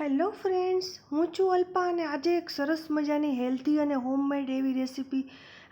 Hello friends, હું છું અલ્પા અને આજે એક સરસ મજાની હેલ્ધી અને હોમમેડ એવી રેસીપી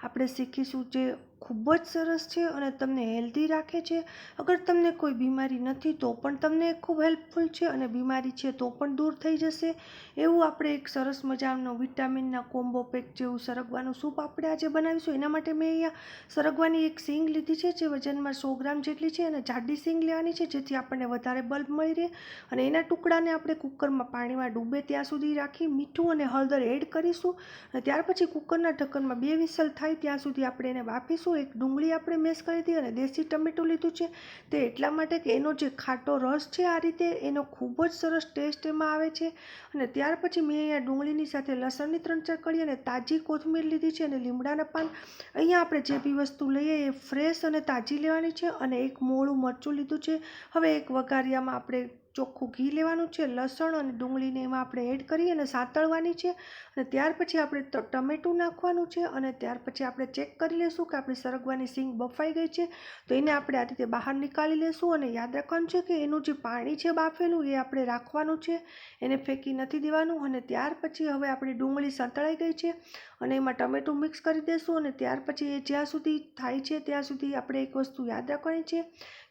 આપણે શીખીશું જે ખૂબ જ સરસ છે અને તમને હેલ્ધી રાખે છે. અગર તમને કોઈ બીમારી નથી, તો પણ તમને ખૂબ હેલ્પફુલ છે અને બીમારી છે તો પણ દૂર થઈ જશે. એવું આપણે એક સરસ મજાનો વિટામિનના કોમ્બો પેક જેવું સરગવાનું સૂપ આપણે આજે બનાવીશું. એના માટે મેં અહીંયા સરગવાની એક સિંગ લીધી છે, જે વજનમાં સો ગ્રામ જેટલી છે અને જાડી સિંગ લેવાની છે, જેથી આપણને વધારે બલ્બ મળી રહે. અને એના ટુકડાને આપણે કુકરમાં પાણીમાં ડૂબે ત્યાં સુધી રાખી, મીઠું અને હળદર એડ કરીશું. અને ત્યાર પછી કુકરના ઢક્કનમાં બે વિસલ થાય ત્યાં સુધી આપણે એને બાફીશું એક ડુંગળી આપણે મેશ કરી હતી અને દેશી ટમેટું લીધું છે. તે એટલા માટે કે એનો જે ખાટો રસ છે આ રીતે એનો ખૂબ જ સરસ ટેસ્ટ એમાં આવે છે. અને ત્યાર પછી મેં અહીંયા ડુંગળીની સાથે લસણની ત્રણ ચાર કળી અને તાજી કોથમીર લીધી છે અને લીમડાના પાન અહીંયા આપણે જે બી વસ્તુ લઈએ એ ફ્રેશ અને તાજી લેવાની છે અને એક મોળું મરચું લીધું છે. હવે એક વઘારિયામાં આપણે ચોખ્ખું ઘી લેવાનું છે, લસણ અને ડુંગળીને એમાં આપણે એડ કરી અને સાતળવાની છે અને ત્યાર પછી આપણે ટમેટું નાખવાનું છે અને ત્યાર પછી આપણે ચેક કરી લઈશું કે આપણી સરગવાની સિંગ બફાઈ ગઈ છે. તો એને આપણે આ રીતે બહાર નીકાળી લઈશું અને યાદ રાખવાનું છે કે એનું જે પાણી છે બાફેલું એ આપણે રાખવાનું છે. એને ફેંકી નથી દેવાનું અને ત્યાર પછી હવે આપણી ડુંગળી સંતળાઈ ગઈ છે અને એમાં ટમેટું મિક્સ કરી દઈશું અને ત્યાર પછી એ જ્યાં સુધી થાય છે ત્યાં સુધી આપણે એક વસ્તુ યાદ રાખવાની છે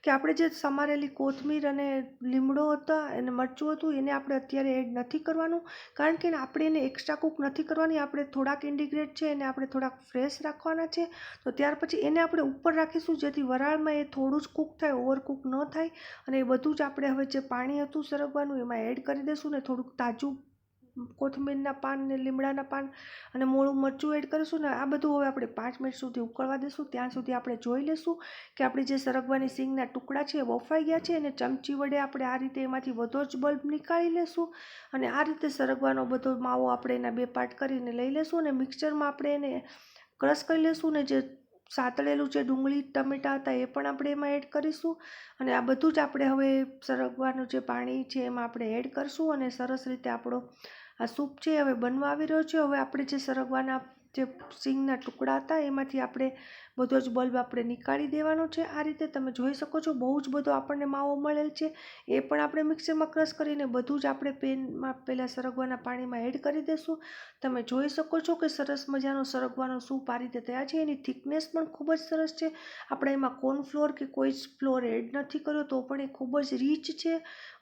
કે આપણે જે સમારેલી કોથમીર અને લીમડો હતા અને મરચું હતું, એને આપણે અત્યારે એડ નથી કરવાનું. કારણ કે આપણે એને એક્સ્ટ્રા કૂક નથી કરવાની. આપણે થોડાક ઇન્ડિગ્રેટ છે, એને આપણે થોડાક ફ્રેશ રાખવાના છે. તો ત્યાર પછી એને આપણે ઉપર રાખીશું, જેથી વરાળમાં એ થોડું જ કૂક થાય ઓવર કૂક ન થાય. અને એ બધું જ આપણે હવે જે પાણી હતું સરગવાનું, એમાં એડ કરી દઈશું ને થોડુંક તાજું કોથમીરના પાન ને લીમડાના પાન અને મોળું મરચું એડ કરીશું ને આ બધું હવે આપણે પાંચ મિનિટ સુધી ઉકળવા દઈશું ત્યાં સુધી આપણે જોઈ લઈશું કે આપણી જે સરગવાની સિંગના ટુકડા છે એ બફાઈ ગયા છે અને ચમચી વડે આપણે આ રીતે એમાંથી વધુ જ બલ્બ નીકાળી લેશું અને આ રીતે સરગવાનો બધો માવો આપણે એના બે પાર્ટ કરીને લઈ લેશું અને મિક્સચરમાં આપણે એને ક્રશ કરી લેશું ને જે સાતળેલું જે ડુંગળી, ટમેટાં હતા એ પણ આપણે એમાં એડ કરીશું અને આ બધું જ આપણે હવે સરગવાનું જે પાણી છે એમાં આપણે એડ કરીશું અને સરસ રીતે આપણો આ સૂપ છે હવે બનવા આવી રહ્યો છે હવે આપણે જે સરગવાના જે સિંગના ટુકડા હતા, એમાંથી આપણે બધો જ બલ્બ આપણે નીકાળી દેવાનો છે. આ રીતે તમે જોઈ શકો છો, બહુ જ બધો આપણને માવો મળેલ છે. એ પણ આપણે મિક્સરમાં ક્રશ કરીને બધું જ આપણે પેનમાં પહેલાં સરગવાના પાણીમાં એડ કરી દઈશું તમે જોઈ શકો છો કે સરસ મજાનો સરગવાનો સૂપ આ રીતે તૈયાર છે. એની થિકનેસ પણ ખૂબ જ સરસ છે. આપણે એમાં કોર્નફ્લોર કે કોઈ જ ફ્લોર એડ નથી કર્યો, તો પણ એ ખૂબ જ રીચ છે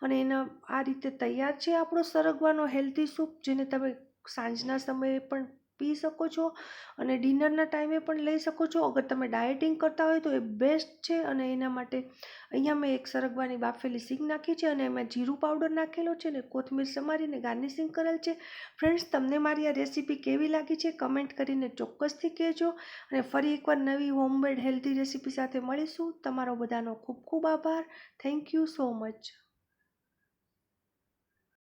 અને એના આ રીતે તૈયાર છે આપણો સરગવાનો હેલ્ધી સૂપ, જેને તમે સાંજના સમયે પણ પી શકો છો અને ડિનરના ટાઈમે પણ લઈ શકો છો. અગર તમે ડાયટિંગ કરતા હોય તો એ બેસ્ટ છે અને એના માટે અહીંયા મેં એક સરગવાની બાફેલી સિંગ નાખી છે અને એમાં જીરું પાવડર નાખેલો છે ને કોથમીર સમારીને ગાર્નિશિંગ કરેલ છે. ફ્રેન્ડ્સ, તમને મારી આ રેસીપી કેવી લાગી છે કમેન્ટ કરીને ચોક્કસથી કહેજો અને ફરી એકવાર નવી હોમમેડ હેલ્ધી રેસીપી સાથે મળીશું. તમારો બધાનો ખૂબ ખૂબ આભાર. Thank you so much.